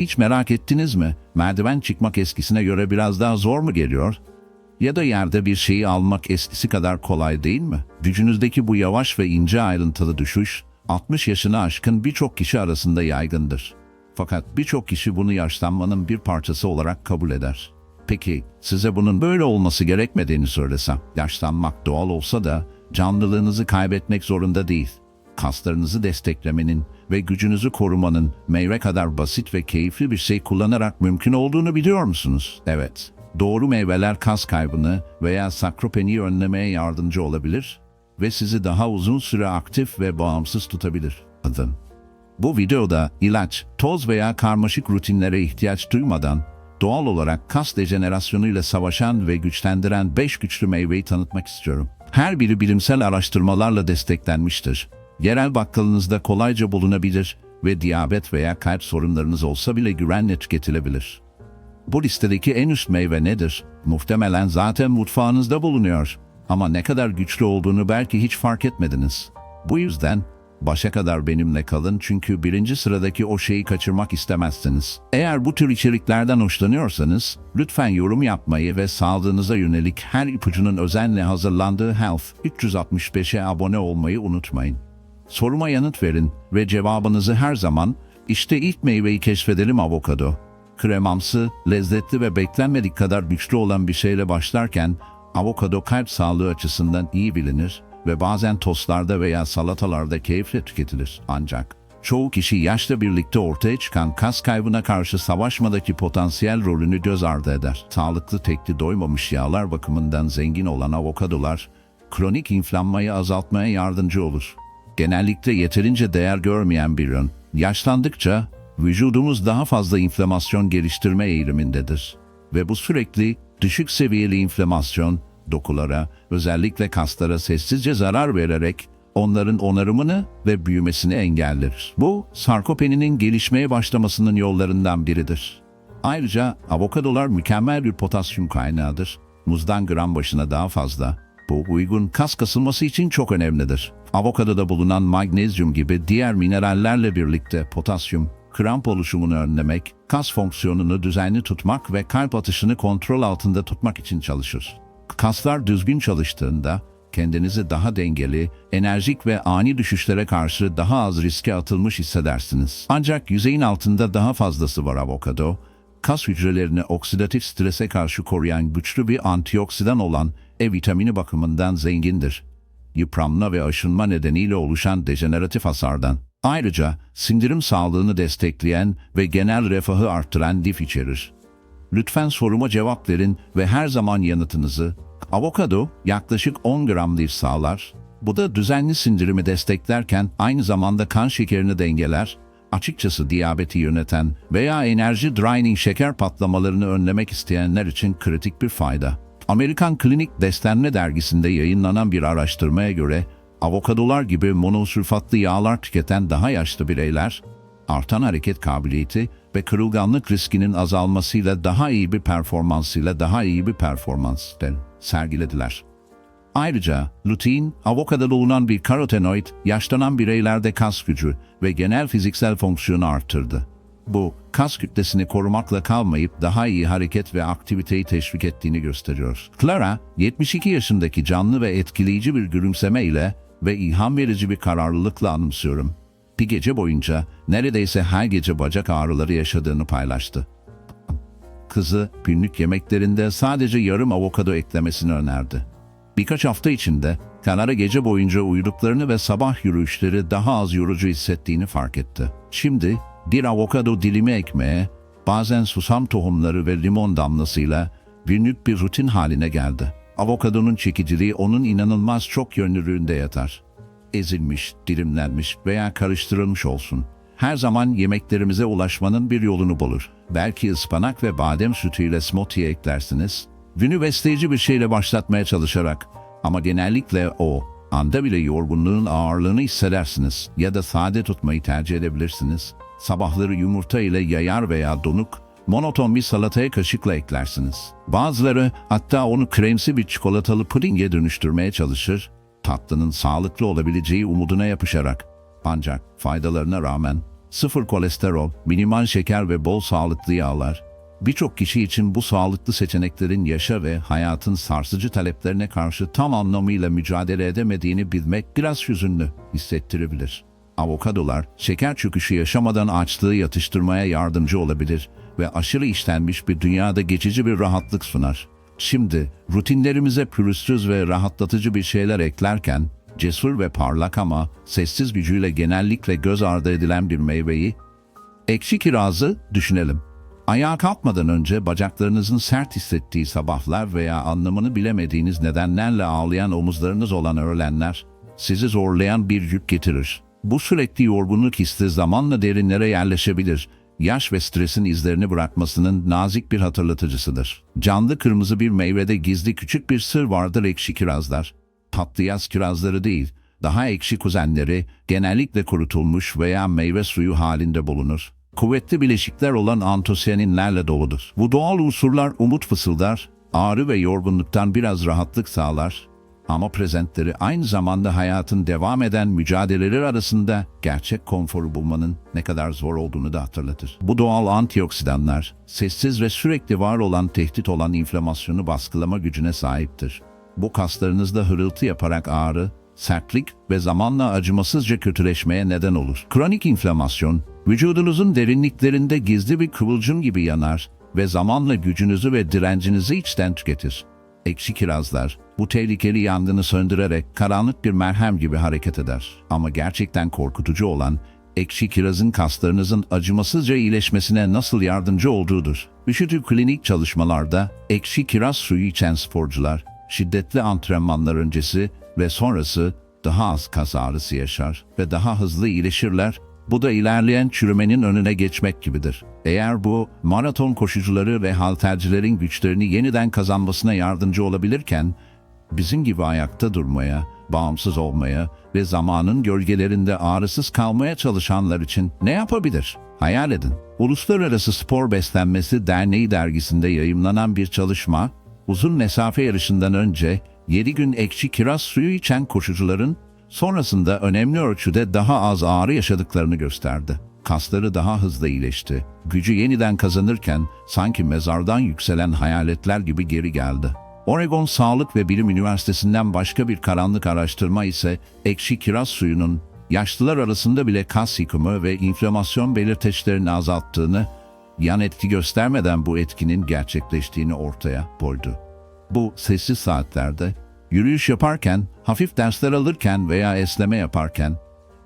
Hiç merak ettiniz mi? Merdiven çıkmak eskisine göre biraz daha zor mu geliyor? Ya da yerde bir şeyi almak eskisi kadar kolay değil mi? Gücünüzdeki bu yavaş ve ince ayrıntılı düşüş, 60 yaşını aşkın birçok kişi arasında yaygındır. Fakat birçok kişi bunu yaşlanmanın bir parçası olarak kabul eder. Peki size bunun böyle olması gerekmediğini söylesem, yaşlanmak doğal olsa da canlılığınızı kaybetmek zorunda değil. Kaslarınızı desteklemenin ve gücünüzü korumanın meyve kadar basit ve keyifli bir şey kullanarak mümkün olduğunu biliyor musunuz? Evet. Doğru meyveler kas kaybını veya sakropeniyi önlemeye yardımcı olabilir ve sizi daha uzun süre aktif ve bağımsız tutabilir. Adın. Bu videoda ilaç, toz veya karmaşık rutinlere ihtiyaç duymadan doğal olarak kas dejenerasyonuyla savaşan ve güçlendiren 5 güçlü meyveyi tanıtmak istiyorum. Her biri bilimsel araştırmalarla desteklenmiştir. Yerel bakkalınızda kolayca bulunabilir ve diyabet veya kalp sorunlarınız olsa bile güvenle tüketilebilir. Bu listedeki en üst meyve nedir? Muhtemelen zaten mutfağınızda bulunuyor. Ama ne kadar güçlü olduğunu belki hiç fark etmediniz. Bu yüzden başa kadar benimle kalın çünkü birinci sıradaki o şeyi kaçırmak istemezsiniz. Eğer bu tür içeriklerden hoşlanıyorsanız lütfen yorum yapmayı ve sağlığınıza yönelik her ipucunun özenle hazırlandığı Health 365'e abone olmayı unutmayın. Soruma yanıt verin ve cevabınızı her zaman işte ilk meyveyi keşfedelim avokado. Kremamsı, lezzetli ve beklenmedik kadar güçlü olan bir şeyle başlarken avokado kalp sağlığı açısından iyi bilinir ve bazen tostlarda veya salatalarda keyifle tüketilir. Ancak çoğu kişi yaşla birlikte ortaya çıkan kas kaybına karşı savaşmadaki potansiyel rolünü göz ardı eder. Sağlıklı tekli doymamış yağlar bakımından zengin olan avokadolar, kronik inflammayı azaltmaya yardımcı olur. Genellikle yeterince değer görmeyen bir ürün. Yaşlandıkça vücudumuz daha fazla inflamasyon geliştirme eğilimindedir. Ve bu sürekli düşük seviyeli inflamasyon dokulara, özellikle kaslara sessizce zarar vererek onların onarımını ve büyümesini engeller. Bu, sarkopeninin gelişmeye başlamasının yollarından biridir. Ayrıca avokadolar mükemmel bir potasyum kaynağıdır. Muzdan gram başına daha fazla. Bu uygun kas kasılması için çok önemlidir. Avokadoda bulunan magnezyum gibi diğer minerallerle birlikte potasyum, kramp oluşumunu önlemek, kas fonksiyonunu düzenli tutmak ve kalp atışını kontrol altında tutmak için çalışır. Kaslar düzgün çalıştığında kendinizi daha dengeli, enerjik ve ani düşüşlere karşı daha az riske atılmış hissedersiniz. Ancak yüzeyin altında daha fazlası var avokado. Kas hücrelerini oksidatif strese karşı koruyan güçlü bir antioksidan olan E vitamini bakımından zengindir. Yıpranma ve aşınma nedeniyle oluşan dejeneratif hasardan. Ayrıca sindirim sağlığını destekleyen ve genel refahı arttıran lif içerir. Lütfen soruma cevap verin ve her zaman yanıtınızı. Avokado yaklaşık 10 gram lif sağlar. Bu da düzenli sindirimi desteklerken aynı zamanda kan şekerini dengeler. Açıkçası diyabeti yöneten veya enerji draining şeker patlamalarını önlemek isteyenler için kritik bir fayda. Amerikan Klinik Beslenme dergisinde yayınlanan bir araştırmaya göre avokadolar gibi monosülfatlı yağlar tüketen daha yaşlı bireyler artan hareket kabiliyeti ve kırılganlık riskinin azalmasıyla daha iyi bir performansıyla daha iyi bir performans sergilediler. Ayrıca lutein, avokadoda bulunan bir karotenoid, yaşlanan bireylerde kas gücü ve genel fiziksel fonksiyonu arttırdı. Bu, kas kütlesini korumakla kalmayıp daha iyi hareket ve aktiviteyi teşvik ettiğini gösteriyor. Clara, 72 yaşındaki canlı ve etkileyici bir gülümseme ile ve ilham verici bir kararlılıkla anımsıyorum. Bir gece boyunca neredeyse her gece bacak ağrıları yaşadığını paylaştı. Kızı günlük yemeklerinde sadece yarım avokado eklemesini önerdi. Birkaç hafta içinde Kanara gece boyunca uyuduklarını ve sabah yürüyüşleri daha az yorucu hissettiğini fark etti. Şimdi bir avokado dilimi ekmeğe, bazen susam tohumları ve limon damlasıyla günlük bir rutin haline geldi. Avokadonun çekiciliği onun inanılmaz çok yönlülüğünde yatar. Ezilmiş, dilimlenmiş veya karıştırılmış olsun. Her zaman yemeklerimize ulaşmanın bir yolunu bulur. Belki ıspanak ve badem sütüyle smoothie eklersiniz. Günü besleyici bir şeyle başlatmaya çalışarak ama genellikle o anda bile yorgunluğun ağırlığını hissedersiniz ya da sade tutmayı tercih edebilirsiniz. Sabahları yumurta ile yayar veya donuk, monoton bir salataya kaşıkla eklersiniz. Bazıları hatta onu kremsi bir çikolatalı pudinge dönüştürmeye çalışır, tatlının sağlıklı olabileceği umuduna yapışarak. Ancak faydalarına rağmen sıfır kolesterol, minimal şeker ve bol sağlıklı yağlar, birçok kişi için bu sağlıklı seçeneklerin yaşa ve hayatın sarsıcı taleplerine karşı tam anlamıyla mücadele edemediğini bilmek biraz hüzünlü hissettirebilir. Avokadolar, şeker çöküşü yaşamadan açlığı yatıştırmaya yardımcı olabilir ve aşırı işlenmiş bir dünyada geçici bir rahatlık sunar. Şimdi rutinlerimize pürüzsüz ve rahatlatıcı bir şeyler eklerken, cesur ve parlak ama sessiz gücüyle genellikle göz ardı edilen bir meyveyi, ekşi kirazı düşünelim. Ayağa kalkmadan önce bacaklarınızın sert hissettiği sabahlar veya anlamını bilemediğiniz nedenlerle ağlayan omuzlarınız olan öğlenler, sizi zorlayan bir yük getirir. Bu sürekli yorgunluk hissi zamanla derinlere yerleşebilir. Yaş ve stresin izlerini bırakmasının nazik bir hatırlatıcısıdır. Canlı kırmızı bir meyvede gizli küçük bir sır vardır ekşi kirazlar. Tatlı yaz kirazları değil, daha ekşi kuzenleri genellikle kurutulmuş veya meyve suyu halinde bulunur. Kuvvetli bileşikler olan antosiyaninlerle doludur. Bu doğal unsurlar umut fısıldar, ağrı ve yorgunluktan biraz rahatlık sağlar. Ama prezentleri aynı zamanda hayatın devam eden mücadeleleri arasında gerçek konforu bulmanın ne kadar zor olduğunu da hatırlatır. Bu doğal antioksidanlar, sessiz ve sürekli var olan tehdit olan inflamasyonu baskılama gücüne sahiptir. Bu kaslarınızda hırıltı yaparak ağrı, sertlik ve zamanla acımasızca kötüleşmeye neden olur. Kronik inflamasyon, vücudunuzun derinliklerinde gizli bir kıvılcım gibi yanar ve zamanla gücünüzü ve direncinizi içten tüketir. Ekşi kirazlar, bu tehlikeli yangını söndürerek karanlık bir merhem gibi hareket eder. Ama gerçekten korkutucu olan, ekşi kirazın kaslarınızın acımasızca iyileşmesine nasıl yardımcı olduğudur. Üşütü klinik çalışmalarda ekşi kiraz suyu içen sporcular, şiddetli antrenmanlar öncesi ve sonrası daha az kas ağrısı yaşar ve daha hızlı iyileşirler. Bu da ilerleyen çürümenin önüne geçmek gibidir. Eğer bu maraton koşucuları ve haltercilerin güçlerini yeniden kazanmasına yardımcı olabilirken, bizim gibi ayakta durmaya, bağımsız olmaya ve zamanın gölgelerinde ağrısız kalmaya çalışanlar için ne yapabilir? Hayal edin. Uluslararası Spor Beslenmesi Derneği dergisinde yayımlanan bir çalışma, uzun mesafe yarışından önce 7 gün ekşi kiraz suyu içen koşucuların sonrasında önemli ölçüde daha az ağrı yaşadıklarını gösterdi. Kasları daha hızlı iyileşti. Gücü yeniden kazanırken sanki mezardan yükselen hayaletler gibi geri geldi. Oregon Sağlık ve Bilim Üniversitesi'nden başka bir karanlık araştırma ise ekşi kiraz suyunun yaşlılar arasında bile kas yıkımı ve inflamasyon belirteçlerini azalttığını, yan etki göstermeden bu etkinin gerçekleştiğini ortaya koydu. Bu sessiz saatlerde yürüyüş yaparken, hafif dersler alırken veya esneme yaparken,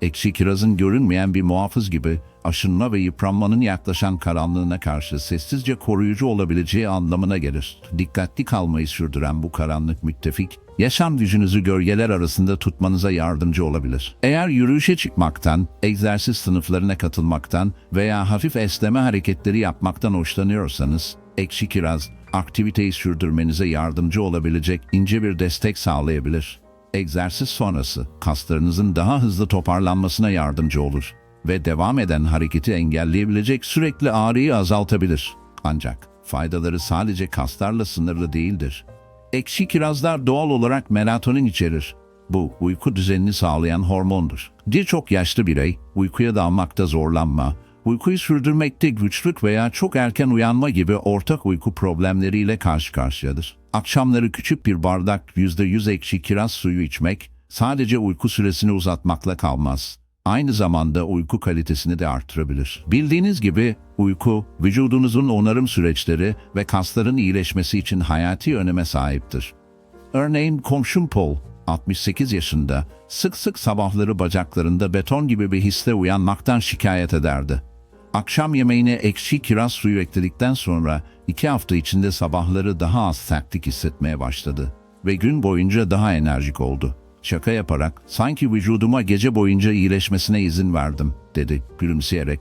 ekşi kirazın görünmeyen bir muhafız gibi aşınma ve yıpranmanın yaklaşan karanlığına karşı sessizce koruyucu olabileceği anlamına gelir. Dikkatli kalmayı sürdüren bu karanlık müttefik, yaşam gücünüzü gölgeler arasında tutmanıza yardımcı olabilir. Eğer yürüyüşe çıkmaktan, egzersiz sınıflarına katılmaktan veya hafif esneme hareketleri yapmaktan hoşlanıyorsanız, ekşi kiraz, aktiviteyi sürdürmenize yardımcı olabilecek ince bir destek sağlayabilir. Egzersiz sonrası kaslarınızın daha hızlı toparlanmasına yardımcı olur ve devam eden hareketi engelleyebilecek sürekli ağrıyı azaltabilir. Ancak faydaları sadece kaslarla sınırlı değildir. Ekşi kirazlar doğal olarak melatonin içerir. Bu uyku düzenini sağlayan hormondur. Birçok yaşlı birey uykuya dalmakta zorlanma, uykuyu sürdürmekte güçlük veya çok erken uyanma gibi ortak uyku problemleriyle karşı karşıyadır. Akşamları küçük bir bardak %100 ekşi kiraz suyu içmek sadece uyku süresini uzatmakla kalmaz. Aynı zamanda uyku kalitesini de artırabilir. Bildiğiniz gibi uyku, vücudunuzun onarım süreçleri ve kasların iyileşmesi için hayati öneme sahiptir. Örneğin komşum Paul, 68 yaşında, sık sık sabahları bacaklarında beton gibi bir hisle uyanmaktan şikayet ederdi. Akşam yemeğine ekşi kiraz suyu ekledikten sonra iki hafta içinde sabahları daha az sertlik hissetmeye başladı ve gün boyunca daha enerjik oldu. Şaka yaparak sanki vücuduma gece boyunca iyileşmesine izin verdim dedi gülümseyerek.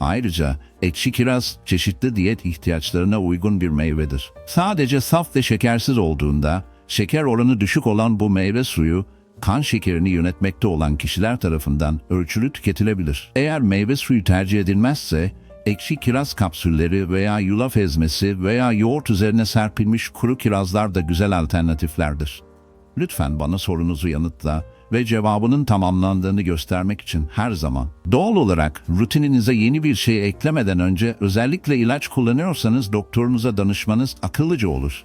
Ayrıca ekşi kiraz çeşitli diyet ihtiyaçlarına uygun bir meyvedir. Sadece saf ve şekersiz olduğunda şeker oranı düşük olan bu meyve suyu kan şekerini yönetmekte olan kişiler tarafından ölçülü tüketilebilir. Eğer meyve suyu tercih edilmezse ekşi kiraz kapsülleri veya yulaf ezmesi veya yoğurt üzerine serpilmiş kuru kirazlar da güzel alternatiflerdir. Lütfen bana sorunuzu yanıtla ve cevabının tamamlandığını göstermek için her zaman. Doğal olarak rutininize yeni bir şey eklemeden önce özellikle ilaç kullanıyorsanız doktorunuza danışmanız akıllıca olur.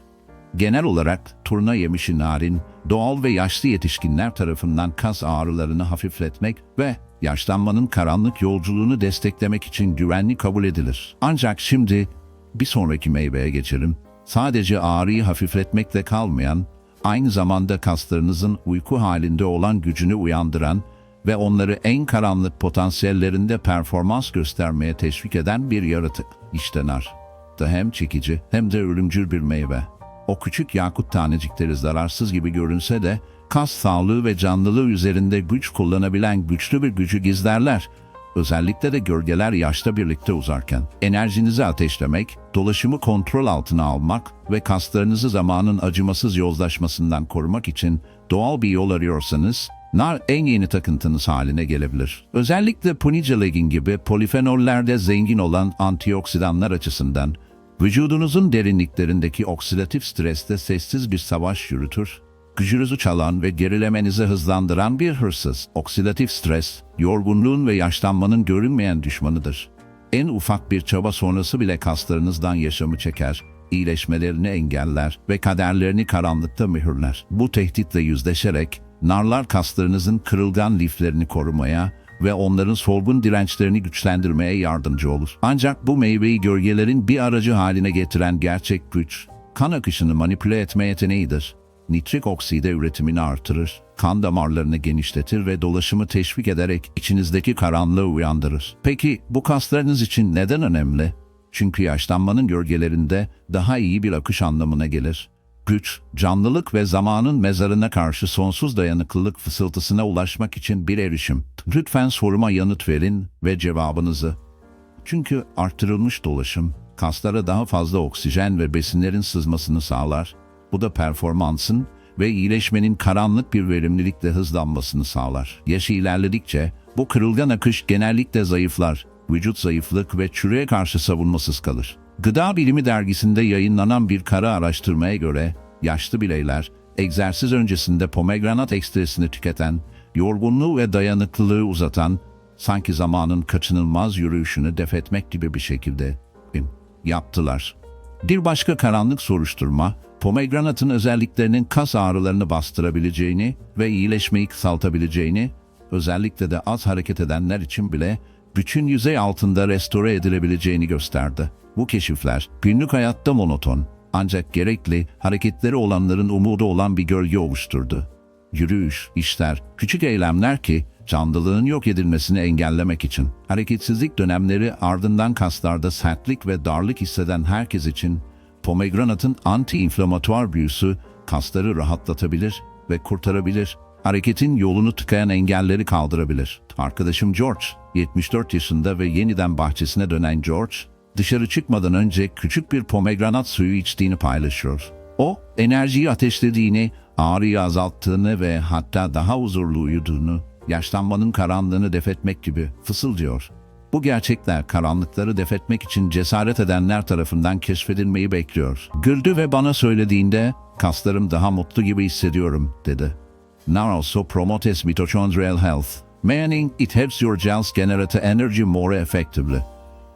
Genel olarak turna yemişi narin, doğal ve yaşlı yetişkinler tarafından kas ağrılarını hafifletmek ve yaşlanmanın karanlık yolculuğunu desteklemek için güvenli kabul edilir. Ancak şimdi bir sonraki meyveye geçelim. Sadece ağrıyı hafifletmekle kalmayan, aynı zamanda kaslarınızın uyku halinde olan gücünü uyandıran ve onları en karanlık potansiyellerinde performans göstermeye teşvik eden bir yaratık. İşte nar. Da hem çekici hem de ölümcül bir meyve. O küçük yakut tanecikleri zararsız gibi görünse de kas sağlığı ve canlılığı üzerinde güç kullanabilen güçlü bir gücü gizlerler. Özellikle de gölgeler yaşta birlikte uzarken. Enerjinizi ateşlemek, dolaşımı kontrol altına almak ve kaslarınızı zamanın acımasız yozlaşmasından korumak için doğal bir yol arıyorsanız, nar en yeni takıntınız haline gelebilir. Özellikle punicelegin gibi polifenollerde zengin olan antioksidanlar açısından, vücudunuzun derinliklerindeki oksidatif streste sessiz bir savaş yürütür, gücünüzü çalan ve gerilemenizi hızlandıran bir hırsız. Oksidatif stres, yorgunluğun ve yaşlanmanın görünmeyen düşmanıdır. En ufak bir çaba sonrası bile kaslarınızdan yaşamı çeker, iyileşmelerini engeller ve kaderlerini karanlıkta mühürler. Bu tehditle yüzleşerek, narlar kaslarınızın kırılgan liflerini korumaya ve onların solgun dirençlerini güçlendirmeye yardımcı olur. Ancak bu meyveyi gölgelerin bir aracı haline getiren gerçek güç, kan akışını manipüle etme yeteneğidir nitrik okside üretimini artırır, kan damarlarını genişletir ve dolaşımı teşvik ederek içinizdeki karanlığı uyandırır. Peki bu kaslarınız için neden önemli? Çünkü yaşlanmanın gölgelerinde daha iyi bir akış anlamına gelir. Güç, canlılık ve zamanın mezarına karşı sonsuz dayanıklılık fısıltısına ulaşmak için bir erişim. Lütfen soruma yanıt verin ve cevabınızı. Çünkü arttırılmış dolaşım, kaslara daha fazla oksijen ve besinlerin sızmasını sağlar. Bu da performansın ve iyileşmenin karanlık bir verimlilikle hızlanmasını sağlar. Yaşı ilerledikçe bu kırılgan akış genellikle zayıflar. Vücut zayıflık ve çürüye karşı savunmasız kalır. Gıda Bilimi dergisinde yayınlanan bir kara araştırmaya göre yaşlı bireyler egzersiz öncesinde pomegranat ekstresini tüketen, yorgunluğu ve dayanıklılığı uzatan, sanki zamanın kaçınılmaz yürüyüşünü defetmek gibi bir şekilde yaptılar. Bir başka karanlık soruşturma, pomegranatın özelliklerinin kas ağrılarını bastırabileceğini ve iyileşmeyi kısaltabileceğini, özellikle de az hareket edenler için bile bütün yüzey altında restore edilebileceğini gösterdi. Bu keşifler günlük hayatta monoton ancak gerekli hareketleri olanların umudu olan bir gölge oluşturdu. Yürüyüş, işler, küçük eylemler ki canlılığın yok edilmesini engellemek için. Hareketsizlik dönemleri ardından kaslarda sertlik ve darlık hisseden herkes için pomegranatın anti-inflamatuar büyüsü kasları rahatlatabilir ve kurtarabilir. Hareketin yolunu tıkayan engelleri kaldırabilir. Arkadaşım George, 74 yaşında ve yeniden bahçesine dönen George, dışarı çıkmadan önce küçük bir pomegranat suyu içtiğini paylaşıyor. O, enerjiyi ateşlediğini, ağrıyı azalttığını ve hatta daha huzurlu uyuduğunu, yaşlanmanın karanlığını defetmek gibi fısıldıyor. Bu gerçekler karanlıkları defetmek için cesaret edenler tarafından keşfedilmeyi bekliyor. Güldü ve bana söylediğinde kaslarım daha mutlu gibi hissediyorum dedi. Now also promotes mitochondrial health, meaning it helps your cells generate energy more effectively.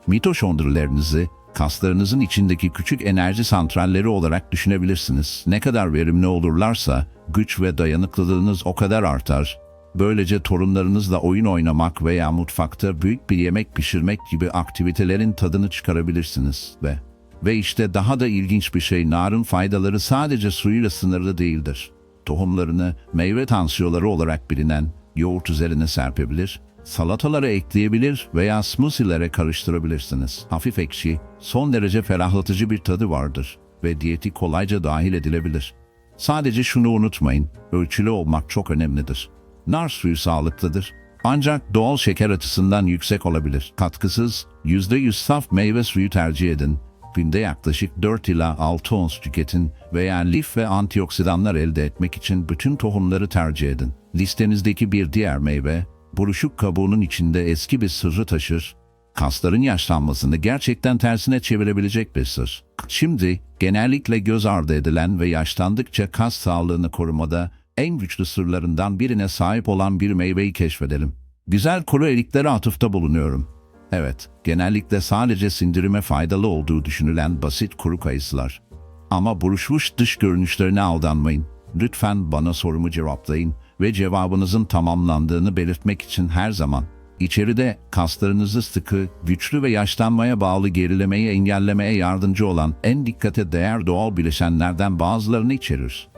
Mitochondrilerinizi kaslarınızın içindeki küçük enerji santralleri olarak düşünebilirsiniz. Ne kadar verimli olurlarsa güç ve dayanıklılığınız o kadar artar. Böylece torunlarınızla oyun oynamak veya mutfakta büyük bir yemek pişirmek gibi aktivitelerin tadını çıkarabilirsiniz ve ve işte daha da ilginç bir şey narın faydaları sadece suyuyla sınırlı değildir. Tohumlarını meyve tansiyoları olarak bilinen yoğurt üzerine serpebilir, salatalara ekleyebilir veya smoothie'lere karıştırabilirsiniz. Hafif ekşi, son derece ferahlatıcı bir tadı vardır ve diyeti kolayca dahil edilebilir. Sadece şunu unutmayın, ölçülü olmak çok önemlidir. Nar suyu sağlıklıdır. Ancak doğal şeker açısından yüksek olabilir. Katkısız, %100 saf meyve suyu tercih edin. Günde yaklaşık 4 ila 6 ons tüketin veya lif ve antioksidanlar elde etmek için bütün tohumları tercih edin. Listenizdeki bir diğer meyve, buruşuk kabuğunun içinde eski bir sırrı taşır. Kasların yaşlanmasını gerçekten tersine çevirebilecek bir sır. Şimdi genellikle göz ardı edilen ve yaşlandıkça kas sağlığını korumada en güçlü sırlarından birine sahip olan bir meyveyi keşfedelim. Güzel kuru eriklere atıfta bulunuyorum. Evet, genellikle sadece sindirime faydalı olduğu düşünülen basit kuru kayısılar. Ama buruşmuş dış görünüşlerine aldanmayın. Lütfen bana sorumu cevaplayın ve cevabınızın tamamlandığını belirtmek için her zaman içeride kaslarınızı sıkı, güçlü ve yaşlanmaya bağlı gerilemeyi engellemeye yardımcı olan en dikkate değer doğal bileşenlerden bazılarını içerir.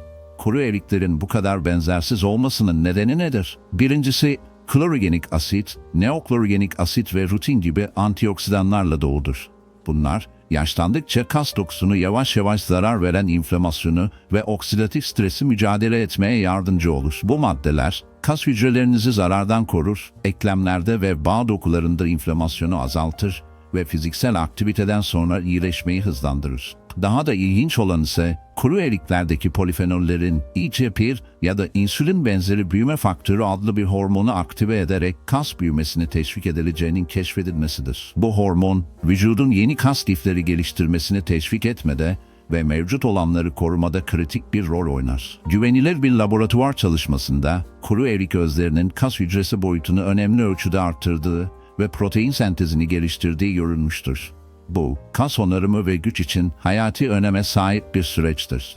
Kuru eriklerin bu kadar benzersiz olmasının nedeni nedir? Birincisi, klorogenik asit, neoklorogenik asit ve rutin gibi antioksidanlarla doludur. Bunlar, yaşlandıkça kas dokusunu yavaş yavaş zarar veren inflamasyonu ve oksidatif stresi mücadele etmeye yardımcı olur. Bu maddeler, kas hücrelerinizi zarardan korur, eklemlerde ve bağ dokularında inflamasyonu azaltır ve fiziksel aktiviteden sonra iyileşmeyi hızlandırır. Daha da ilginç olan ise kuru eriklerdeki polifenollerin IGF-1 ya da insülin benzeri büyüme faktörü adlı bir hormonu aktive ederek kas büyümesini teşvik edileceğinin keşfedilmesidir. Bu hormon vücudun yeni kas lifleri geliştirmesini teşvik etmede ve mevcut olanları korumada kritik bir rol oynar. Güvenilir bir laboratuvar çalışmasında kuru erik özlerinin kas hücresi boyutunu önemli ölçüde arttırdığı ve protein sentezini geliştirdiği görülmüştür. Bu, kas onarımı ve güç için hayati öneme sahip bir süreçtir.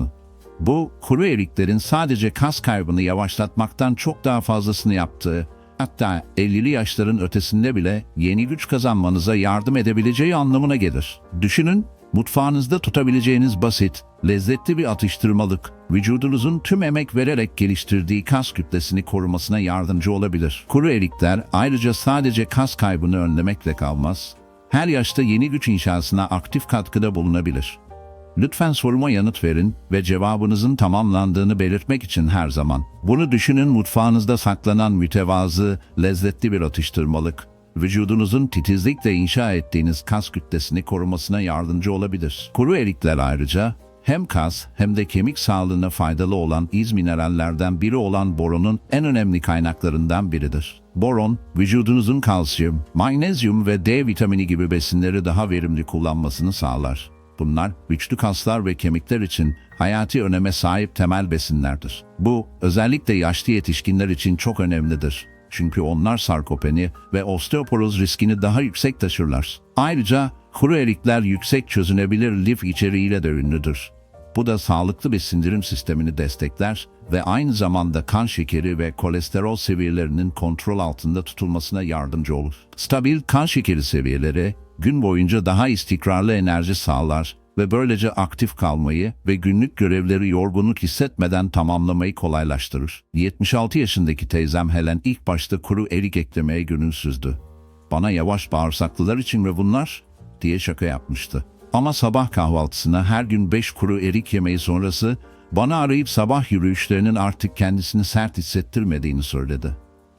Bu, kuru eriklerin sadece kas kaybını yavaşlatmaktan çok daha fazlasını yaptığı, hatta 50'li yaşların ötesinde bile yeni güç kazanmanıza yardım edebileceği anlamına gelir. Düşünün, mutfağınızda tutabileceğiniz basit, lezzetli bir atıştırmalık, vücudunuzun tüm emek vererek geliştirdiği kas kütlesini korumasına yardımcı olabilir. Kuru erikler ayrıca sadece kas kaybını önlemekle kalmaz, her yaşta yeni güç inşasına aktif katkıda bulunabilir. Lütfen soruma yanıt verin ve cevabınızın tamamlandığını belirtmek için her zaman. Bunu düşünün mutfağınızda saklanan mütevazı, lezzetli bir atıştırmalık, vücudunuzun titizlikle inşa ettiğiniz kas kütlesini korumasına yardımcı olabilir. Kuru erikler ayrıca hem kas hem de kemik sağlığına faydalı olan iz minerallerden biri olan boronun en önemli kaynaklarından biridir. Boron, vücudunuzun kalsiyum, magnezyum ve D vitamini gibi besinleri daha verimli kullanmasını sağlar. Bunlar güçlü kaslar ve kemikler için hayati öneme sahip temel besinlerdir. Bu özellikle yaşlı yetişkinler için çok önemlidir. Çünkü onlar sarkopeni ve osteoporoz riskini daha yüksek taşırlar. Ayrıca kuru erikler yüksek çözünebilir lif içeriğiyle de ünlüdür. Bu da sağlıklı bir sindirim sistemini destekler ve aynı zamanda kan şekeri ve kolesterol seviyelerinin kontrol altında tutulmasına yardımcı olur. Stabil kan şekeri seviyeleri gün boyunca daha istikrarlı enerji sağlar ve böylece aktif kalmayı ve günlük görevleri yorgunluk hissetmeden tamamlamayı kolaylaştırır. 76 yaşındaki teyzem Helen ilk başta kuru erik eklemeye gönülsüzdü. Bana yavaş bağırsaklılar için ve bunlar diye şaka yapmıştı. Ama sabah kahvaltısına her gün 5 kuru erik yemeği sonrası bana arayıp sabah yürüyüşlerinin artık kendisini sert hissettirmediğini söyledi.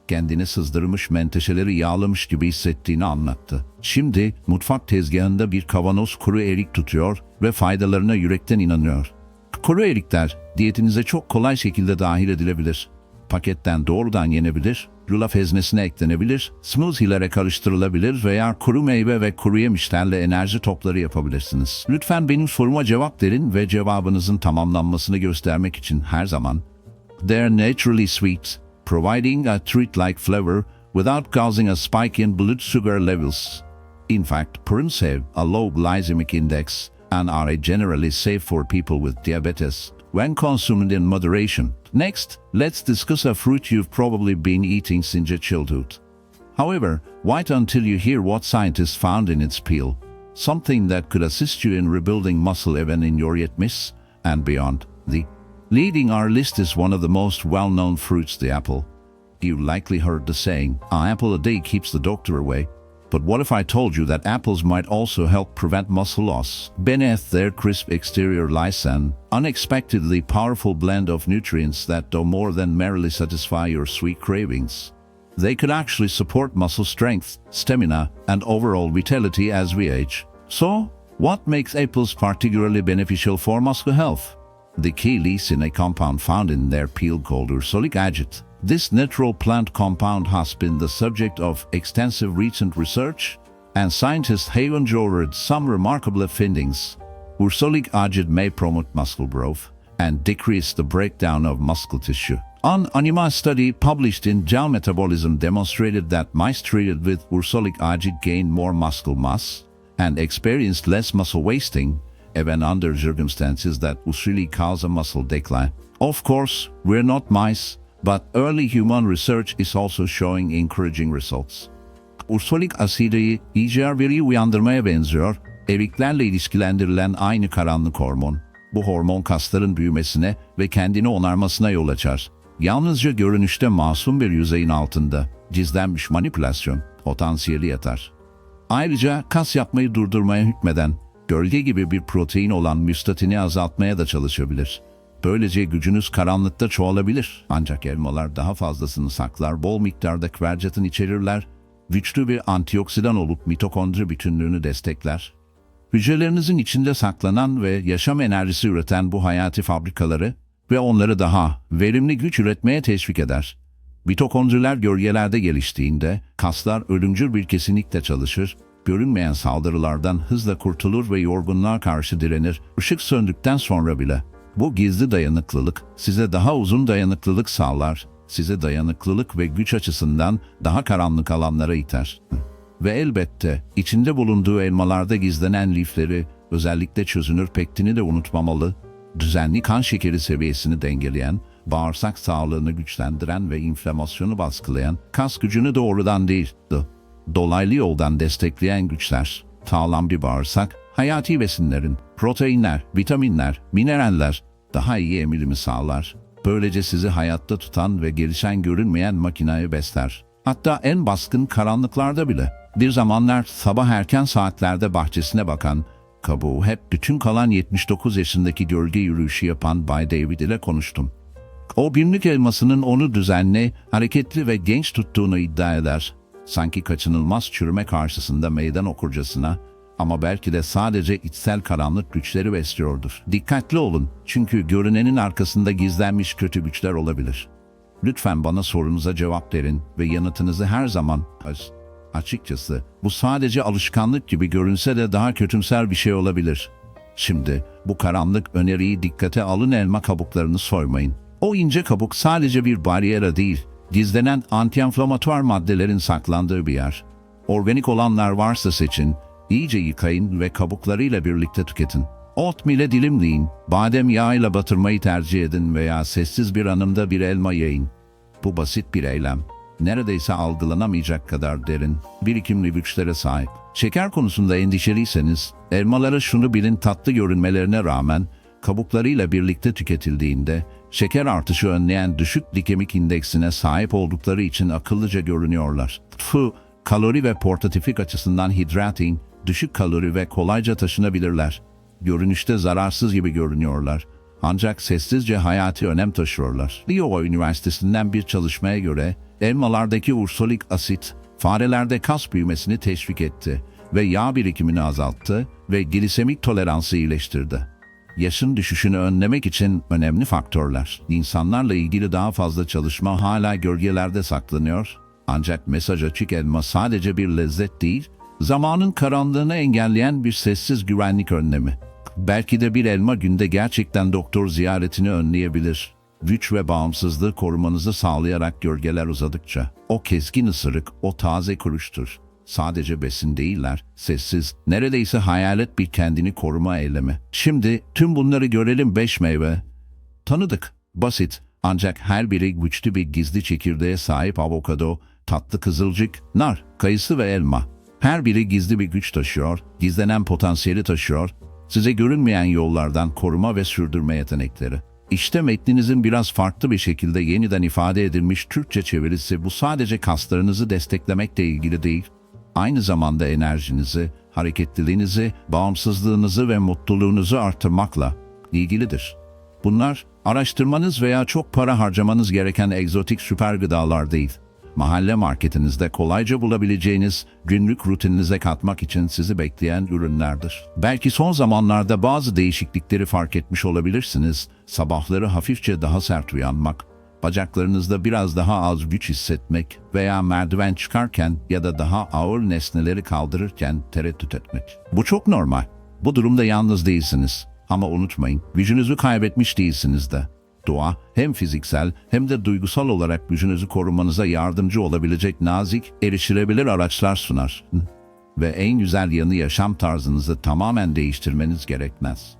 Kendini sızdırmış menteşeleri yağlamış gibi hissettiğini anlattı. Şimdi mutfak tezgahında bir kavanoz kuru erik tutuyor ve faydalarına yürekten inanıyor. Kuru erikler diyetinize çok kolay şekilde dahil edilebilir. Paketten doğrudan yenebilir, yulaf ezmesine eklenebilir, smoothie'lere karıştırılabilir veya kuru meyve ve kuru yemişlerle enerji topları yapabilirsiniz. Lütfen benim soruma cevap verin ve cevabınızın tamamlanmasını göstermek için her zaman They're naturally sweet, providing a treat-like flavor without causing a spike in blood sugar levels. In fact, prunes have a low glycemic index and are generally safe for people with diabetes when consumed in moderation. Next, let's discuss a fruit you've probably been eating since your childhood. However, wait until you hear what scientists found in its peel, something that could assist you in rebuilding muscle even in your yetmis and beyond. The leading our list is one of the most well-known fruits, the apple. You likely heard the saying, an apple a day keeps the doctor away. But what if I told you that apples might also help prevent muscle loss? Beneath their crisp exterior lies an unexpectedly powerful blend of nutrients that do more than merely satisfy your sweet cravings. They could actually support muscle strength, stamina, and overall vitality as we age. So, what makes apples particularly beneficial for muscle health? The key lies in a compound found in their peel called ursolic acid. This natural plant compound has been the subject of extensive recent research, and scientists have uncovered some remarkable findings. Ursolic acid may promote muscle growth and decrease the breakdown of muscle tissue. An animal study published in Gel Metabolism demonstrated that mice treated with ursolic acid gained more muscle mass and experienced less muscle wasting, even under circumstances that usually cause a muscle decline. Of course, we're not mice, but early human research is also showing encouraging results. Ursolik asidi iyice veri uyandırmaya benziyor. Eriklerle ilişkilendirilen aynı karanlık hormon. Bu hormon kasların büyümesine ve kendini onarmasına yol açar. Yalnızca görünüşte masum bir yüzeyin altında gizlenmiş manipülasyon potansiyeli yatar. Ayrıca kas yapmayı durdurmaya hükmeden, gölge gibi bir protein olan müstatini azaltmaya da çalışabilir. Böylece gücünüz karanlıkta çoğalabilir. Ancak elmalar daha fazlasını saklar, bol miktarda kvercetin içerirler, güçlü bir antioksidan olup mitokondri bütünlüğünü destekler. Hücrelerinizin içinde saklanan ve yaşam enerjisi üreten bu hayati fabrikaları ve onları daha verimli güç üretmeye teşvik eder. Mitokondriler gölgelerde geliştiğinde kaslar ölümcül bir kesinlikle çalışır, görünmeyen saldırılardan hızla kurtulur ve yorgunluğa karşı direnir, ışık söndükten sonra bile. Bu gizli dayanıklılık size daha uzun dayanıklılık sağlar, size dayanıklılık ve güç açısından daha karanlık alanlara iter. Ve elbette içinde bulunduğu elmalarda gizlenen lifleri, özellikle çözünür pektini de unutmamalı, düzenli kan şekeri seviyesini dengeleyen, bağırsak sağlığını güçlendiren ve inflamasyonu baskılayan, kas gücünü doğrudan değil, do- dolaylı yoldan destekleyen güçler, sağlam bir bağırsak, hayati besinlerin, proteinler, vitaminler, mineraller daha iyi emilimi sağlar. Böylece sizi hayatta tutan ve gelişen görünmeyen makinayı besler. Hatta en baskın karanlıklarda bile. Bir zamanlar sabah erken saatlerde bahçesine bakan, kabuğu hep bütün kalan 79 yaşındaki gölge yürüyüşü yapan Bay David ile konuştum. O günlük elmasının onu düzenli, hareketli ve genç tuttuğunu iddia eder. Sanki kaçınılmaz çürüme karşısında meydan okurcasına ama belki de sadece içsel karanlık güçleri besliyordur. Dikkatli olun çünkü görünenin arkasında gizlenmiş kötü güçler olabilir. Lütfen bana sorunuza cevap verin ve yanıtınızı her zaman aç- açıkçası bu sadece alışkanlık gibi görünse de daha kötümser bir şey olabilir. Şimdi bu karanlık öneriyi dikkate alın elma kabuklarını soymayın. O ince kabuk sadece bir bariyera değil, gizlenen antiinflamatuar maddelerin saklandığı bir yer. Organik olanlar varsa seçin, iyice yıkayın ve kabuklarıyla birlikte tüketin. Oatmeal'e dilimleyin, badem yağıyla batırmayı tercih edin veya sessiz bir anımda bir elma yiyin. Bu basit bir eylem. Neredeyse algılanamayacak kadar derin, birikimli güçlere sahip. Şeker konusunda endişeliyseniz, elmalara şunu bilin tatlı görünmelerine rağmen, kabuklarıyla birlikte tüketildiğinde, şeker artışı önleyen düşük glikemik indeksine sahip oldukları için akıllıca görünüyorlar. Tfu, kalori ve portatifik açısından hidrating, düşük kalori ve kolayca taşınabilirler. Görünüşte zararsız gibi görünüyorlar. Ancak sessizce hayati önem taşıyorlar. Iowa Üniversitesi'nden bir çalışmaya göre elmalardaki ursolik asit farelerde kas büyümesini teşvik etti ve yağ birikimini azalttı ve glisemik toleransı iyileştirdi. Yaşın düşüşünü önlemek için önemli faktörler. İnsanlarla ilgili daha fazla çalışma hala gölgelerde saklanıyor. Ancak mesaj açık elma sadece bir lezzet değil, zamanın karanlığını engelleyen bir sessiz güvenlik önlemi. Belki de bir elma günde gerçekten doktor ziyaretini önleyebilir. Güç ve bağımsızlığı korumanızı sağlayarak gölgeler uzadıkça. O keskin ısırık, o taze kuruştur. Sadece besin değiller, sessiz, neredeyse hayalet bir kendini koruma eylemi. Şimdi tüm bunları görelim beş meyve. Tanıdık, basit, ancak her biri güçlü bir gizli çekirdeğe sahip avokado, tatlı kızılcık, nar, kayısı ve elma. Her biri gizli bir güç taşıyor, gizlenen potansiyeli taşıyor, size görünmeyen yollardan koruma ve sürdürme yetenekleri. İşte metninizin biraz farklı bir şekilde yeniden ifade edilmiş Türkçe çevirisi bu sadece kaslarınızı desteklemekle ilgili değil, aynı zamanda enerjinizi, hareketliliğinizi, bağımsızlığınızı ve mutluluğunuzu artırmakla ilgilidir. Bunlar araştırmanız veya çok para harcamanız gereken egzotik süper gıdalar değil. Mahalle marketinizde kolayca bulabileceğiniz günlük rutininize katmak için sizi bekleyen ürünlerdir. Belki son zamanlarda bazı değişiklikleri fark etmiş olabilirsiniz. Sabahları hafifçe daha sert uyanmak, bacaklarınızda biraz daha az güç hissetmek veya merdiven çıkarken ya da daha ağır nesneleri kaldırırken tereddüt etmek. Bu çok normal. Bu durumda yalnız değilsiniz. Ama unutmayın, gücünüzü kaybetmiş değilsiniz de. Dua hem fiziksel hem de duygusal olarak gücünüzü korumanıza yardımcı olabilecek nazik, erişilebilir araçlar sunar. Ve en güzel yanı yaşam tarzınızı tamamen değiştirmeniz gerekmez.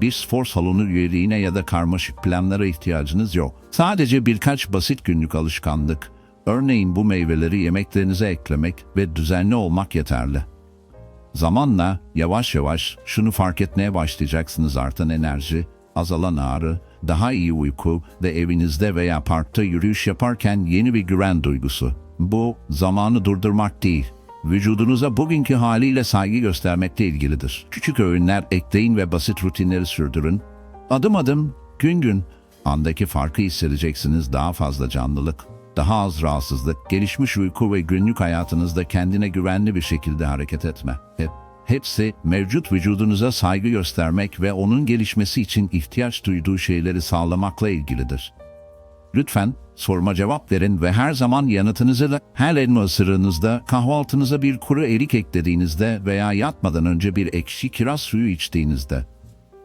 Bir spor salonu üyeliğine ya da karmaşık planlara ihtiyacınız yok. Sadece birkaç basit günlük alışkanlık, örneğin bu meyveleri yemeklerinize eklemek ve düzenli olmak yeterli. Zamanla yavaş yavaş şunu fark etmeye başlayacaksınız artan enerji, azalan ağrı, daha iyi uyku ve evinizde veya parkta yürüyüş yaparken yeni bir güven duygusu. Bu zamanı durdurmak değil, vücudunuza bugünkü haliyle saygı göstermekle ilgilidir. Küçük öğünler ekleyin ve basit rutinleri sürdürün. Adım adım, gün gün, andaki farkı hissedeceksiniz daha fazla canlılık, daha az rahatsızlık, gelişmiş uyku ve günlük hayatınızda kendine güvenli bir şekilde hareket etme. Hep, hepsi mevcut vücudunuza saygı göstermek ve onun gelişmesi için ihtiyaç duyduğu şeyleri sağlamakla ilgilidir. Lütfen soruma cevap verin ve her zaman yanıtınızı her elma ısırığınızda, kahvaltınıza bir kuru erik eklediğinizde veya yatmadan önce bir ekşi kiraz suyu içtiğinizde.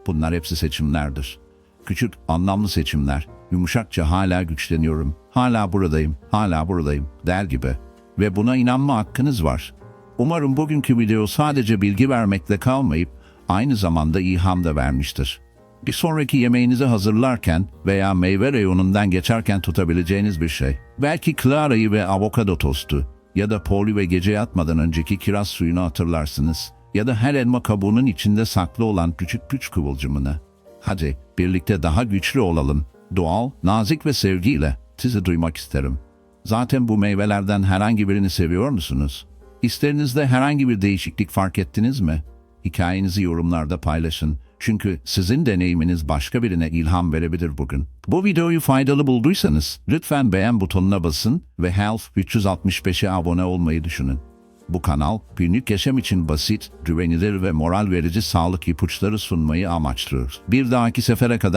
Bunlar hepsi seçimlerdir. Küçük, anlamlı seçimler. Yumuşakça hala güçleniyorum, hala buradayım, hala buradayım der gibi. Ve buna inanma hakkınız var. Umarım bugünkü video sadece bilgi vermekle kalmayıp aynı zamanda ilham da vermiştir. Bir sonraki yemeğinizi hazırlarken veya meyve reyonundan geçerken tutabileceğiniz bir şey. Belki Clara'yı ve avokado tostu ya da poli ve gece yatmadan önceki kiraz suyunu hatırlarsınız ya da her elma kabuğunun içinde saklı olan küçük güç kıvılcımını. Hadi birlikte daha güçlü olalım. Doğal, nazik ve sevgiyle sizi duymak isterim. Zaten bu meyvelerden herhangi birini seviyor musunuz? Hislerinizde herhangi bir değişiklik fark ettiniz mi? Hikayenizi yorumlarda paylaşın. Çünkü sizin deneyiminiz başka birine ilham verebilir bugün. Bu videoyu faydalı bulduysanız lütfen beğen butonuna basın ve Health 365'e abone olmayı düşünün. Bu kanal günlük yaşam için basit, güvenilir ve moral verici sağlık ipuçları sunmayı amaçlıyor. Bir dahaki sefere kadar